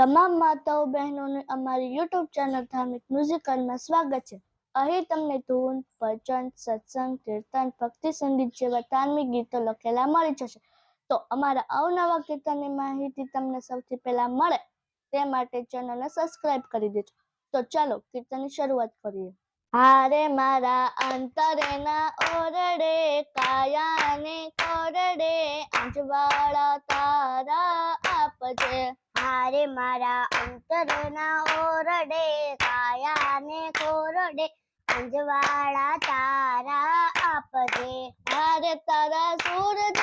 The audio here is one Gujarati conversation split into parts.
તમામ માતાઓ, બહેનોને અમારી યુટ્યુબ ચેનલ ધાર્મિક મ્યુઝિકલમાં સ્વાગત છે. અહીં તમને ધૂન, ભજન, સત્સંગ, કીર્તન, ભક્તિ સંગીત જેવા ધાર્મિક ગીતો લખેલા મળી જશે. તો અમારા અવનવા કીર્તનની માહિતી તમને સૌથી પહેલા મળે તે માટે ચેનલને સબસ્ક્રાઇબ કરી દેજો. તો ચાલો કીર્તનની શરૂઆત કરીએ. હારે મારા અંતરેના ઓરડે, કાયાને કોરડે અંજવાળા તારા આપજે. હારે મારા અંતરના ઓરડે કાયાને કોરડે અંજવાળા તારા આપજે. હારે તારા સૂરજ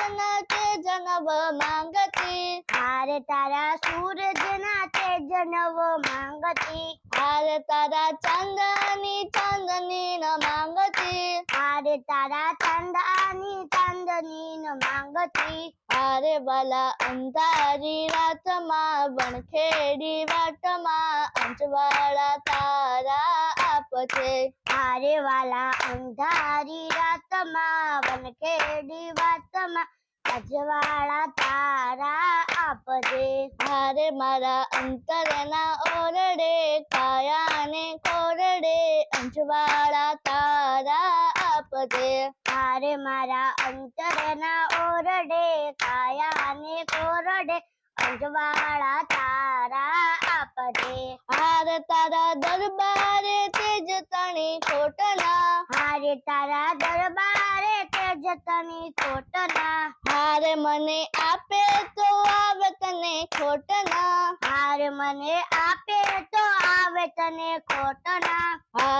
તે જનવ માંગતી. હારે તારા સૂરજના તે જનવ માંગતી. હારે તારા ચાંદની ચાંદની ન માંગતી. હારે તારા ન માંગતી, હારે વાલા અંધારી રાતમાં, વણખેડી વાટમાં, અંજવાળા તારા આપજે. હારે વાલા અંધારી રાતમાં વનખેડી વાતમાં અજવાળા તારા આપજે. હારે મારા અંતરના ઓરડે કાયાને કોરડે અંજવાળા તારા આપજે હારે મારા અંતરના ઓરડે કાયાને કોરડે અંજવાળા તારા આપજે. હાર તારા દરબારે તેજ તણી ખોટના હારે તારા દરબારે તેજ તણી ખોટના હારે મને આપે તો આવે તને ખોટના હારે મને આપે તો આવે તને ખોટના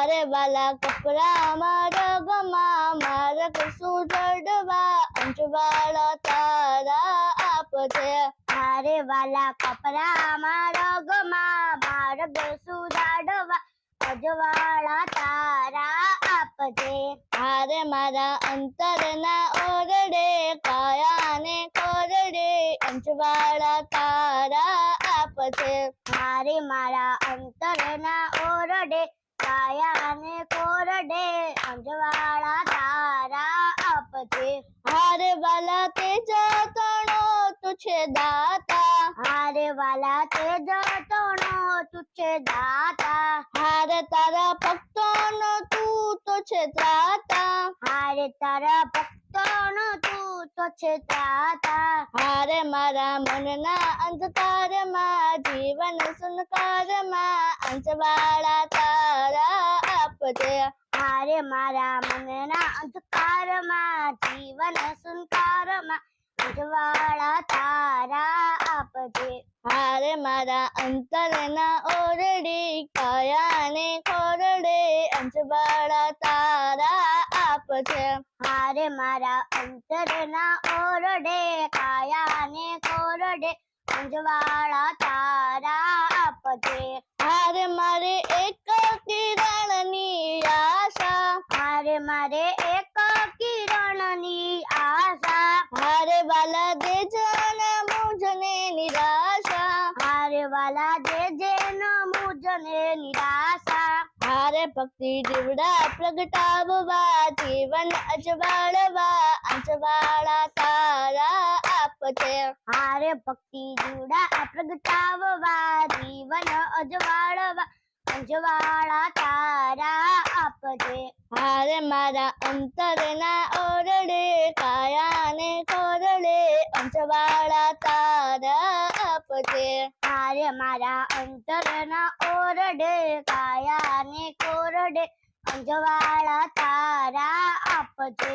હારે વાલા કપડામાં રગમાં મારક સુરડવા અંજવાળા તારા આપજે. મારે વાલા કપડામાં રગમાં માર્ગ સુરાડવા અજવાળા તારા આપજે. હારે મારા અંતરના ઓરડે, કાયાને કોરડે, અંજવાળા તારા આપજે. મારે મારા અંતરના ઓરડે કાયાને કોરડે અંજવાળા તારા આપજે હારે વાલા તે જતણો તુછે દાતા. હારે વાલા તે જતણો તુછે દાતા. હારે તારા ભક્તોનો તું તો છે ત્રાતા. હારે તારા ભક્તોનો તું તો છે ત્રાતા. હારે મારા મનના અંધકારમાં જીવન સુનકારમાં અંજવાળા તારા આપજે હારે મારા મનના અંધકારમાં, જીવન સંકારમાં ઉજવાળા તારા આપજે. હારે મારા અંતરના ઓરડી, કાયાને ખોરડે, અંજવાળા તારા આપજે. હારે મારા અંતરના ઓરડે, કાયાને કોરડે અંજવાળા તારા આપજે હારે મારે એક કિરણની આશા હારે મારે એક કિરણની આશા. હારે વાલા દેજન મુજને નિરાશા. હારે વાલા જે જેનો મુજને નિરાશા. હારે ભક્તિ જીવડા પ્રગટાવવા, જીવન અજવાળવા, અજવાળા તારા આપજે. હારે ભક્તિ જીવડા પ્રગટાવવા, જીવન અજવાળવા, અજવાળા તારા આપજે. હારે મારા અંતરના ઓરડે, કાયાને કોરડે અંજવાળા તારા આપજે. હારે મારા અંતરના ઓરડે, કાયાને કોરડે અંજવાળા તારા આપજે.